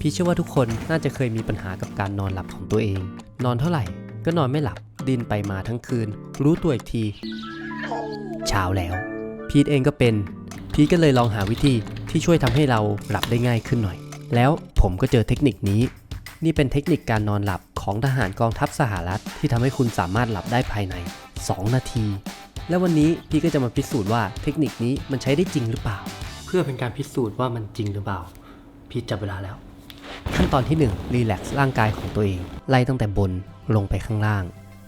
พี่เชื่อว่าทุกคนน่าจะเคยมีปัญหากับการนอนหลับของตัวเอง นอนเท่าไหร่ก็นอนไม่หลับดินไปมาทั้งคืน รู้ตัวอีกที เช้าแล้ว พีทเองก็เป็น พีทก็เลยลองหาวิธีที่ช่วยทำให้เราหลับได้ง่ายขึ้นหน่อย แล้วผมก็เจอเทคนิคนี้ นี่เป็นเทคนิคการนอนหลับของทหารกองทัพสหรัฐ ที่ทำให้คุณสามารถหลับได้ภายใน 2 นาที และวันนี้พี่ก็จะมาพิสูจน์ว่าเทคนิคนี้มันใช้ได้จริงหรือเปล่า เพื่อเป็นการพิสูจน์ว่ามันจริงหรือเปล่า พี่จับเวลาแล้ว ตอนที่1รีแลกซ์ร่างกายของตัวเอง ไล่ตั้งแต่บนลงไปข้างล่าง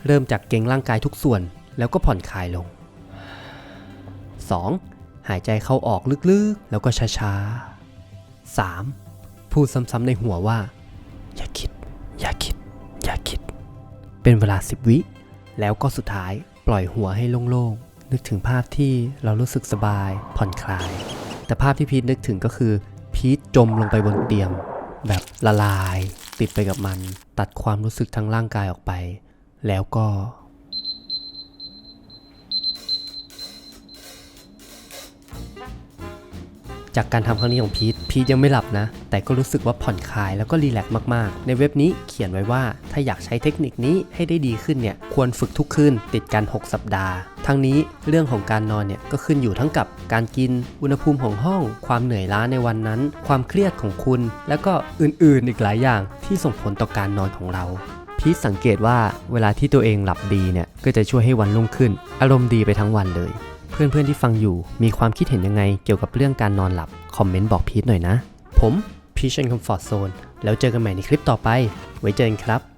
เริ่มจากเกร็งร่างกายทุกส่วนแล้วก็ผ่อนคลายลง 2. หายใจเข้าออกลึกๆ แล้วก็ช้าๆ 3. พูดซ้ำๆในหัวว่า อย่าคิด อย่าคิด อย่าคิด เป็นเวลา 10 วิ แล้วก็สุดท้ายปล่อยหัวให้โล่งๆ นึกถึงภาพที่เรารู้สึกสบายผ่อนคลาย แต่ภาพที่พีทนึกถึงก็คือพีทจมลงไปบนเตียง แบบละลาย ติดไปกับมัน ตัดความรู้สึกทางร่างกายออกไป แล้วก็ จากการทำครั้งนี้ของพีทพีทยังไม่หลับนะ แต่ก็รู้สึกว่าผ่อนคลายแล้วก็รีแลกซ์มากๆ ในเว็บนี้เขียนไว้ว่าถ้าอยากใช้เทคนิคนี้ให้ได้ดีขึ้นเนี่ยควรฝึกทุกคืนติดกัน 6 สัปดาห์ ทั้งนี้เรื่องของการนอนเนี่ยก็ขึ้นอยู่ทั้งกับการกิน อุณหภูมิของห้อง ความเหนื่อยล้าในวันนั้น ความเครียดของคุณ แล้วก็อื่นๆอีกหลายอย่างที่ส่งผลต่อการนอนของเราพีทสังเกตว่าเวลาที่ตัวเองหลับดีเนี่ยก็จะช่วยให้วันรุ่งขึ้น อารมณ์ดีไปทั้งวันเลย เพื่อนๆที่ฟังอยู่มีความคิดเห็นยังไงเกี่ยวกับเรื่องการนอนหลับ คอมเมนต์บอกพีทหน่อยนะ ผมพีชเชนคอมฟอร์ทโซนแล้วเจอกันใหม่ในคลิปต่อไป ไว้เจอกันครับ